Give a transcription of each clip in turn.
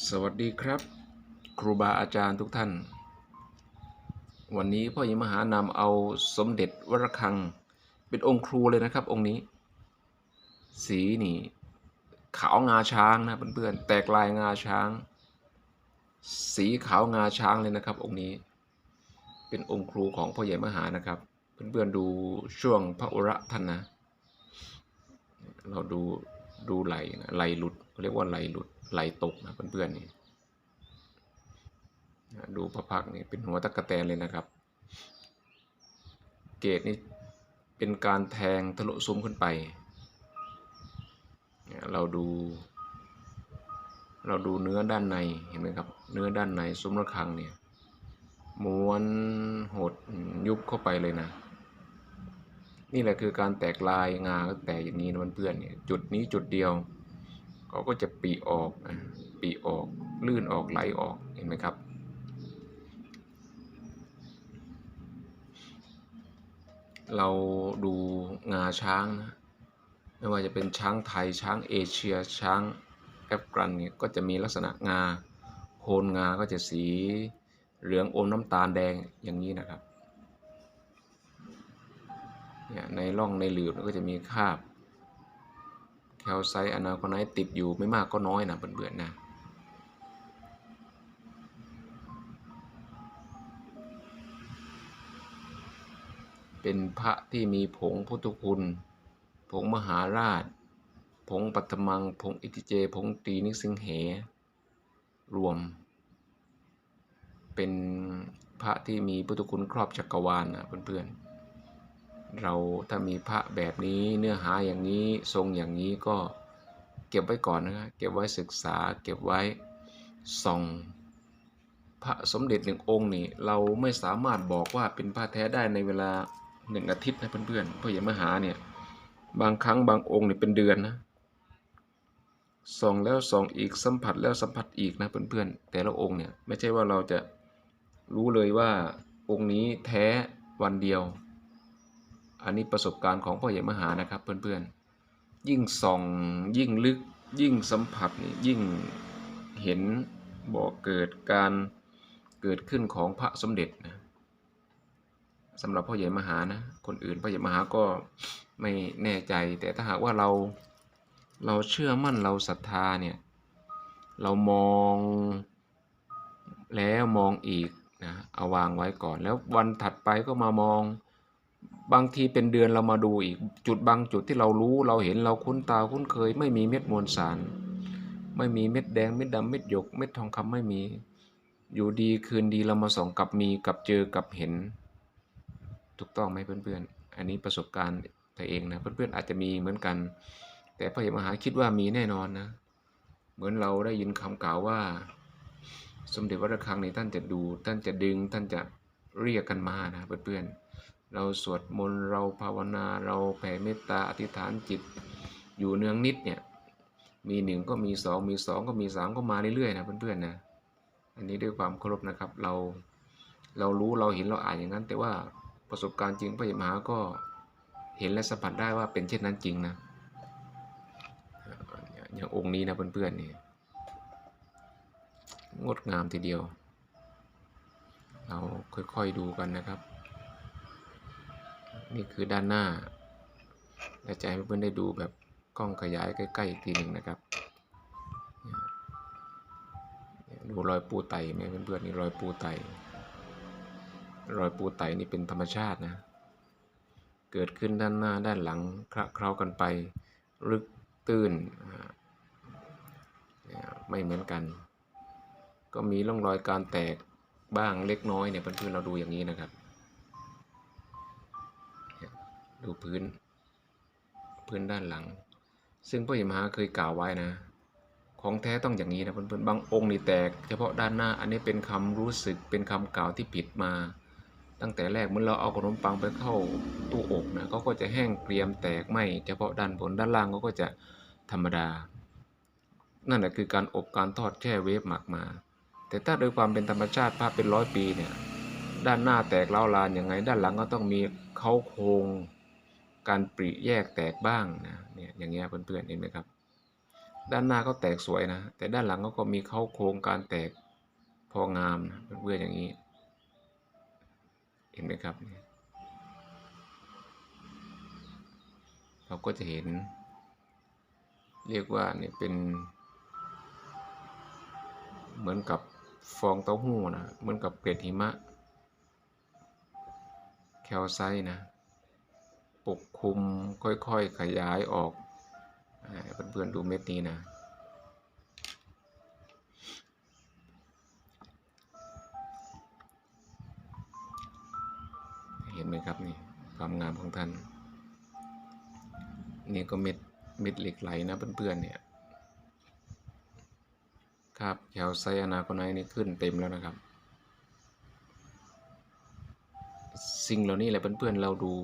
สวัสดีครับ ครูบาอาจารย์ทุกท่าน วันนี้พ่อยิมหานำเอาสมเด็จวรคัง เป็นองค์ครูเลยนะครับ องค์นี้ สีนี่ ขาวงาช้างนะเพื่อนๆแตกลายงาช้าง สีขาวงาช้างเลยนะครับ องค์นี้ เป็นองค์ครูของพ่อใหญ่มหานะครับ เพื่อนๆดูช่วงพระอุระท่านนะ เราดูดูไหลนะไหลหลุด เรียกว่าไหลหลุดไหลตกนะเพื่อนๆนี่นะดูพระพักนี่เป็นหัวตะกะแตนเลยนะครับ เกตนี่เป็นการแทงทะลุซุ้มขึ้นไปเนี่ยเราดู เราดูเนื้อด้านในเห็นไหมครับ เนื้อด้านในซุ้มระฆังเนี่ยม้วนหดยุบเข้าไปเลยนะ นี่แหละคือการแตกลายงาก็แตกอย่างนี้นะเพื่อนๆเนี่ยจุดนี้จุดเดียว เขาก็จะปีออกนะปีออกลื่นออกไหลออกเห็นไหมครับ เราดูงาช้างนะไม่ว่าจะเป็นช้างไทยช้างเอเชียช้างแอฟกันเนี่ยก็จะมีลักษณะงาโคนงาก็จะสีเหลืองอมน้ำตาลแดงอย่างนี้นะครับเนี่ยในร่องในหลืบก็จะมีคราบ แคลไซต์อนาโคไนท์ติดอยู่ไม่มากก็น้อยนะเบื่อนๆนะเป็นพระที่มีผงพุทธคุณ ผงมหาราช ผงปัตมัง ผงอิติเจ ผงตีนิสิงเห รวม เป็นพระที่มีพุทธคุณครอบจักรวาลนะเพื่อนๆ เราถ้ามีพระแบบนี้เนื้อหาอย่างนี้ทรงอย่างนี้ก็เก็บไว้ก่อนนะครับเก็บไว้ศึกษาเก็บไว้ส่องพระสมเด็จหนึ่งองค์นี่เราไม่สามารถบอกว่าเป็นพระแท้ได้ในเวลาหนึ่งอาทิตย์นะเพื่อนๆเพราะอย่างมหาเนี่ยบางครั้งบางองค์เนี่ยเป็นเดือนนะส่องแล้วส่องอีกสัมผัสแล้วสัมผัสอีกนะเพื่อนๆแต่ละองค์เนี่ยไม่ใช่ว่าเราจะรู้เลยว่าองค์นี้แท้วันเดียว อันนี้ประสบการณ์ของพ่อใหญ่มหานะครับเพื่อนๆ ยิ่งส่องยิ่งลึกยิ่งสัมผัสยิ่งเห็นบอกเกิดการเกิดขึ้นของพระสมเด็จนะสำหรับพ่อใหญ่มหานะ คนอื่นพ่อใหญ่มหาก็ไม่แน่ใจ แต่ถ้าหากว่าเราเราเชื่อมั่นเราศรัทธาเนี่ยเรามองแล้วมองอีกนะเอาวางไว้ก่อนแล้ววันถัดไปก็มามอง บางทีเป็นเดือนเรามาดูอีก จุดบางจุดที่เรารู้เราเห็นเราคุ้นตาคุ้นเคย ไม่มีเม็ดมวลสาร ไม่มีเม็ดแดงเม็ดดำเม็ดหยกเม็ดทองคำไม่มี อยู่ดีคืนดีเรามาส่องกับมีกับเจอกับเห็น ถูกต้องไหมเพื่อนๆ อันนี้ประสบการณ์ตัวเองนะเพื่อนๆอาจจะมีเหมือนกัน แต่พระเหมหาคิดว่ามีแน่นอนนะ เหมือนเราได้ยินคำกล่าวว่า สมเด็จวัดระฆังในท่านจะดู ท่านจะดึงท่านจะเรียกกันมานะเพื่อนๆ เราสวดมนต์เราภาวนาเราแผ่เมตตาอธิษฐานจิต อยู่เนืองนิดเนี่ยมีหนึ่งก็มีสองมีสองก็มีสามก็มาเรื่อยๆนะเพื่อนๆนะอันนี้ด้วยความเคารพนะครับเราเรารู้เราเห็นเราอ่านอย่างนั้น แต่ว่าประสบการณ์จริงพระยมหาก็เห็นและสัมผัสได้ว่าเป็นเช่นนั้นจริงนะอย่างองค์นี้นะเพื่อนๆนี่งดงามทีเดียว เราค่อยๆดูกันนะครับ นี่คือด้านหน้าและจะให้เพื่อนๆได้ดูแบบกล้องขยายใกล้ๆอีกทีหนึ่งนะครับดูรอยปูไตไหมเพื่อนๆนี่รอยปูไตรอยปูไตนี่เป็นธรรมชาตินะ เกิดขึ้นด้านหน้าด้านหลังคละเคล้ากันไปลึกตื้นไม่เหมือนกัน ก็มีร่องรอยการแตกบ้างเล็กน้อยเนี่ยเพื่อนๆเราดูอย่างนี้นะครับ ดูพื้น พื้นด้านหลัง ซึ่งพระยมหาเคยกล่าวไว้นะ ของแท้ต้องอย่างนี้นะเพื่อนๆบางองค์นี่แตก เฉพาะด้านหน้าอันนี้เป็นคำรู้สึกเป็นคำกล่าวที่ผิดมา ตั้งแต่แรกเมื่อเราเอาขนมปังไปเข้าตู้อบนะเขาก็จะแห้งเกรียมแตกไหมเฉพาะด้านบนด้านล่างเขาก็จะธรรมดา นั่นแหละคือการอบการทอดแช่เวฟหมักมา แต่ถ้าโดยความเป็นธรรมชาติภาพเป็นร้อยปีเนี่ยด้านหน้าแตกเล้าลานอย่างไง ด้านหลังก็ต้องมีเขาโครง การปริแยกแตกบ้างนะเนี่ยอย่างเงี้ยเพื่อนๆเห็นไหมครับ ด้านหน้าก็แตกสวยนะ แต่ด้านหลังก็มีเข้าโครงการแตกพองามนะเพื่อนๆอย่างนี้ เห็นไหมครับ เราก็จะเห็น เรียกว่าเนี่ยเป็น เหมือนกับฟองเต้าหู้นะเหมือนกับเกล็ดหิมะแคลไซต์นะ ปกคลุมค่อยๆ ขยายออกอ่าเพื่อนๆดูเม็ดนี้นะ เห็นไหมครับนี่ความงามของท่าน นี่ก็เม็ดเม็ดเหล็กไหลนะเพื่อนๆเนี่ย ครับแคลไซต์อนาโคไนท์นี่ขึ้นเต็มแล้วนะครับ สิ่งเหล่านี้แหละเพื่อนๆเราดู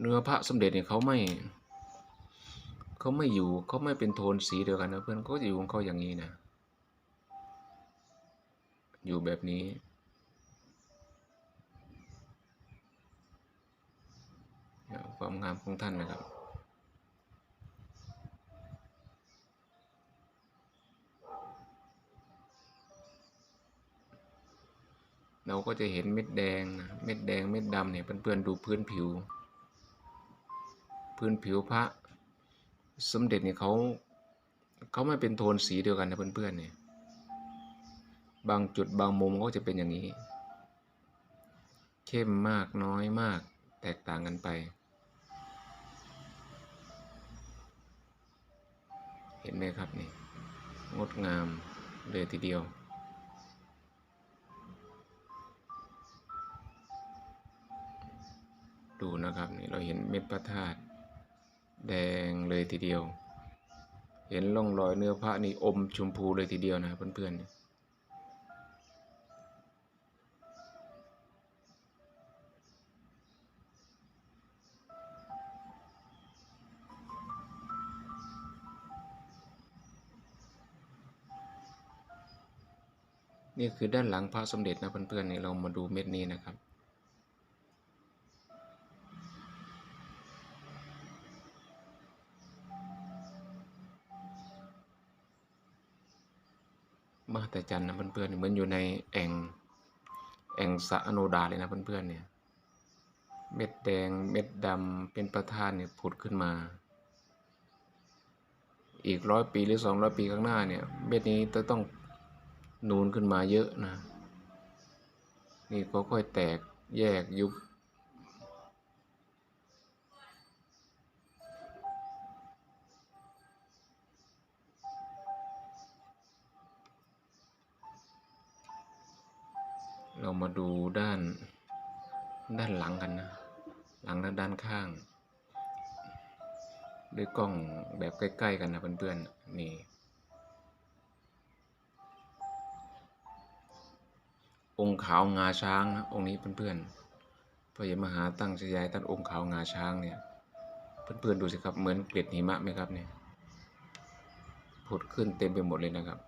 เนื้อพระสมเด็จเนี่ยเขาไม่เขาไม่อยู่เขาไม่เป็นโทนสีเดียวกันนะเพื่อนเขาจะอยู่ของเขาอย่างนี้นะ อยู่แบบนี้ ความงามของท่านนะครับเราก็จะเห็นเม็ดแดงนะเม็ดแดงเม็ดดำเนี่ยเพื่อนๆดูพื้นผิว พื้นผิวพระสมเด็จเนี่ยเขาเขาไม่เป็นโทนสีเดียวกันนะเพื่อนๆเนี่ยบางจุดบางมุมก็จะเป็นอย่างนี้ เข้มมากน้อยมากแตกต่างกันไป เห็นไหมครับนี่งดงามเลยทีเดียว ดูนะครับนี่เราเห็นเม็ดพระธาตุ แดงเลยทีเดียว เห็นร่องรอยเนื้อพระนี่อมชมพูเลยทีเดียวนะเพื่อนๆนี่คือด้านหลังพระสมเด็จนะเพื่อนๆนี่เรามาดูเม็ดนี้นะครับ มหัศจรรย์นะเพื่อนๆเหมือนอยู่ในแอ่งแอ่งสะอโนดาเลยนะเพื่อนๆเนี่ย เม็ดแดงเม็ดดำเป็นประธานเนี่ยผุดขึ้นมา อีกร้อยปีหรือสองร้อยปีข้างหน้าเนี่ย เม็ดนี้จะต้องนูนขึ้นมาเยอะนะ นี่ก็ค่อยแตกแยกยุบ เรามาดูด้านด้านหลังกันนะ หลังและด้านข้าง ด้วยกล้องแบบใกล้ ๆ กันนะเพื่อนๆ นี่ องค์ขาวงาช้างนะองค์นี้เพื่อนๆพระยมหาตั้งชยายท่านองค์ขาวงาช้างเนี่ย เพื่อนๆดูสิครับเหมือนเกล็ดหิมะไหมครับเนี่ยผุดขึ้นเต็มไปหมดเลยนะครับ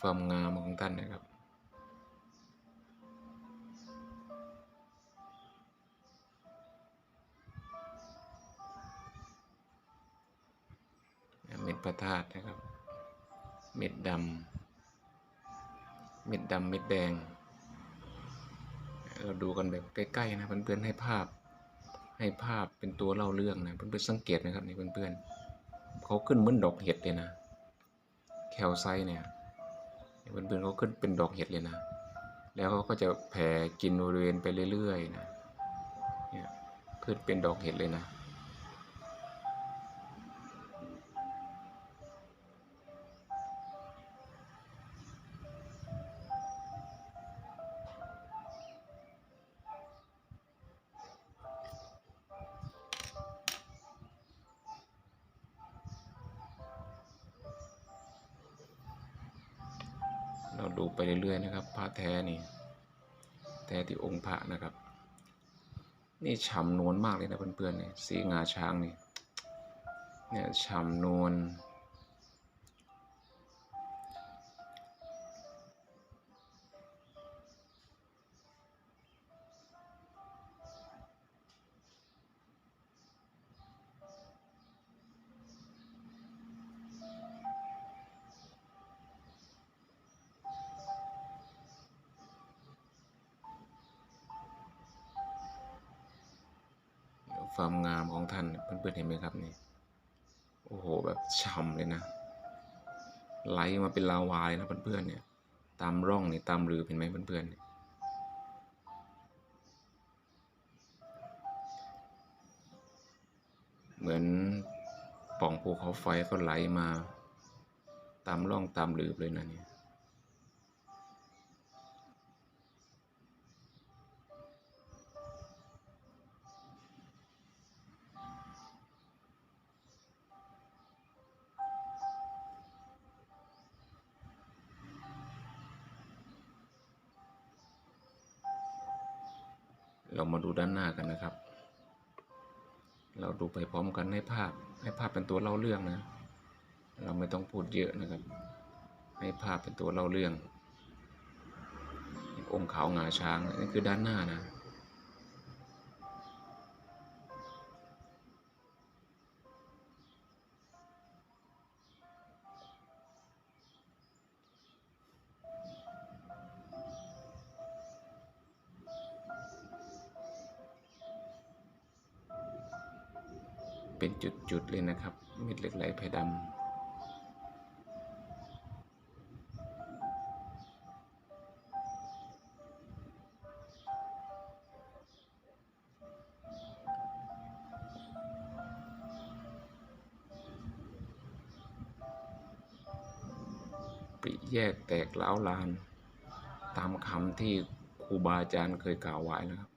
ความงามของท่านนะครับ เม็ดพระธาตุนะครับ เม็ดดำเม็ดดำเม็ดแดง เราดูกันแบบใกล้ๆนะเพื่อนๆให้ภาพ ให้ภาพเป็นตัวเล่าเรื่องนะเพื่อนๆสังเกตนะครับนี่เพื่อนๆเขาขึ้นเหมือนดอกเห็ดเลยนะแคลไซเนี่ย เพื่อนๆเขาขึ้นเป็นดอกเห็ดเลยนะ แล้วเขาก็จะแผ่กินบริเวณไปเรื่อยๆนะเนี่ยขึ้นเป็นดอกเห็ดเลยนะ ดูไปเรื่อยๆนะครับพระแท้นี่แท้ที่องค์พระนะครับ นี่ฉ่ำนวลมากเลยนะเพื่อนๆเนี่ยสีงาช้างนี่เนี่ยฉ่ำนวล ความงามของท่านเพื่อนๆเห็นไหมครับนี่โอ้โหแบบฉ่ำเลยนะ ไหลมาเป็นลาวาเลยนะเพื่อนๆเนี่ย ตามร่องนี่ตามรือเห็นไหมเพื่อนๆเนี่ยเหมือนป่องภูเขาไฟก็ไหลมา ตามร่องตามหลืบเลยนะเนี่ย เราดูไปพร้อมกันให้ภาพ ให้ภาพเป็นตัวเล่าเรื่องนะ เราไม่ต้องพูดเยอะนะครับ ให้ภาพเป็นตัวเล่าเรื่อง องค์ขาวงาช้างนี่คือด้านหน้านะ เป็นจุดๆเลยนะครับ เม็ดเหล็กไหลไผ่ดำปิแยกแตกเล้าวลาน ตามคำที่ครูบาอาจารย์เคยกล่าวไว้นะครับ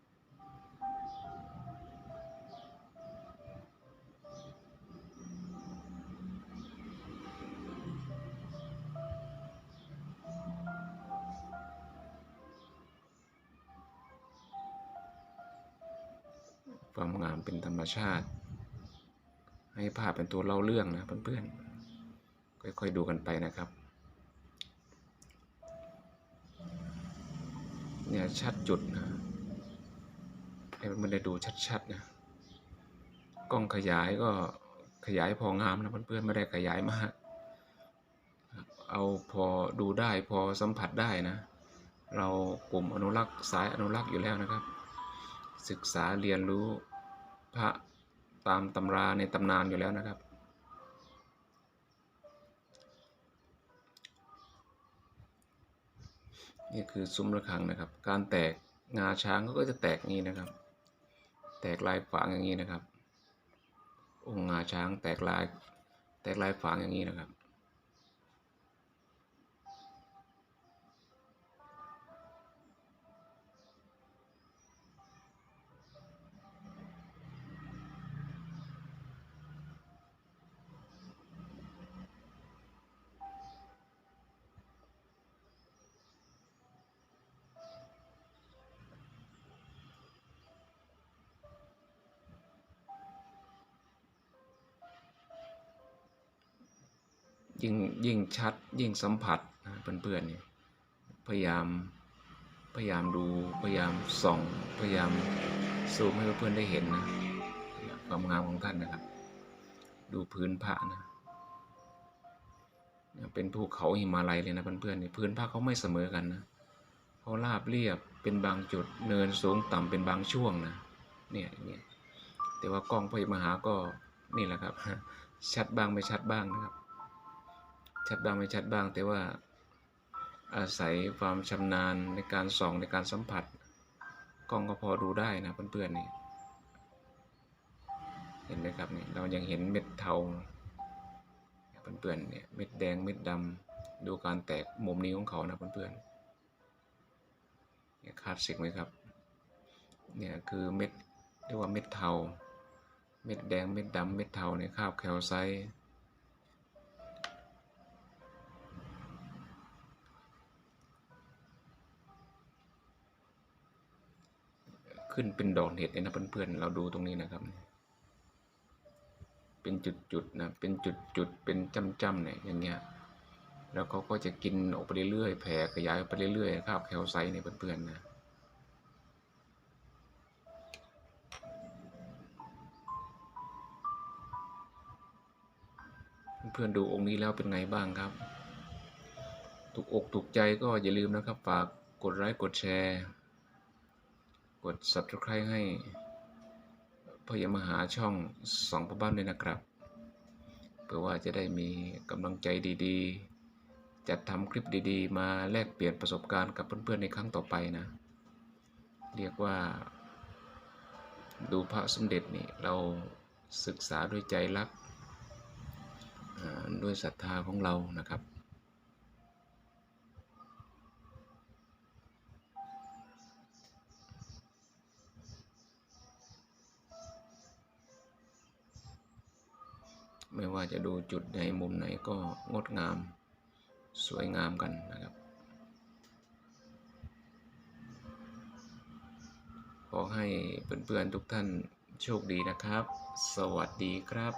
ความงามเป็นธรรมชาติ ให้ภาพเป็นตัวเล่าเรื่องนะเพื่อนๆ ค่อยๆดูกันไปนะครับ เนี่ยชัดจุดนะให้มันได้ดูชัดๆนะ กล้องขยายก็ขยายพองามนะเพื่อนๆ ไม่ได้ขยายมาก เอาพอดูได้พอสัมผัสได้นะ เรากลุ่มอนุรักษ์สายอนุรักษ์อยู่แล้วนะครับ ศึกษาเรียนรู้พระตามตำราในตำนานอยู่แล้วนะครับ นี่คือซุ้มระฆังนะครับ การแตกงาช้างก็จะแตกอย่างนี้นะครับ แตกลายฝางอย่างนี้นะครับ องค์งาช้างแตกลายแตกลายฝางอย่างนี้นะครับ ยิ่งยิ่งชัดยิ่งสัมผัสนะเพื่อนๆเนี่ยพยายามพยายามดูพยายามส่องพยายามซูมให้เพื่อนๆได้เห็นนะความงามของท่านนะครับ ดูพื้นพระนะเป็นภูเขาหิมาลัยเลยนะเพื่อนๆเนี่ยพื้นพระเขาไม่เสมอกันนะเขาราบเรียบเป็นบางจุดเนินสูงต่ำเป็นบางช่วงนะเนี่ยอย่างเงี้ยแต่ว่ากล้องพระมหาก็นี่แหละครับ ชัดบ้างไม่ชัดบ้างนะครับ ชัดบ้างไม่ชัดบ้าง แต่ว่าอาศัยความชำนาญในการส่องในการสัมผัส กล้องก็พอดูได้นะเพื่อนๆนี่เห็นไหมครับนี่เรายังเห็นเม็ดเทาเพื่อนๆเนี่ยเม็ดแดงเม็ดดำดูการแตกมุมนี้ของเขานะเพื่อนๆเนี่ยคลาสสิกไหมครับเนี่ยคือเม็ดเรียกว่าเม็ดเทา เม็ดแดงเม็ดดำเม็ดเทาเนี่ยคาบแคลไซต์ ขึ้นเป็นดอกเห็ดเลยนะเพื่อนๆ เราดูตรงนี้นะครับ เป็นจุดๆนะ เป็นจุดๆ เป็นจ้ำๆเนี่ยอย่างเงี้ย แล้วเขาก็จะกินออกไปเรื่อยๆ แผ่ขยายไปเรื่อยๆ คราบแคลไซต์เนี่ยเพื่อนๆนะเพื่อนๆดูองค์นี้แล้วเป็นไงบ้างครับ ถูกอกถูกใจก็อย่าลืมนะครับ ฝากกดไลค์กดแชร์ กด subscribe ให้พ่อยมหาช่องสองพ่อบ้านด้วยนะครับ เพื่อว่าจะได้มีกำลังใจดีๆ จัดทำคลิปดีๆ มาแลกเปลี่ยนประสบการณ์กับเพื่อนๆในครั้งต่อไปนะ เรียกว่า ดูพระสมเด็จนี่เราศึกษาด้วยใจรักด้วยศรัทธาของเรานะครับ จะดูจุดไหนมุมไหนก็งดงามสวยงามกันนะครับ ขอให้เพื่อนๆทุกท่านโชคดีนะครับ สวัสดีครับ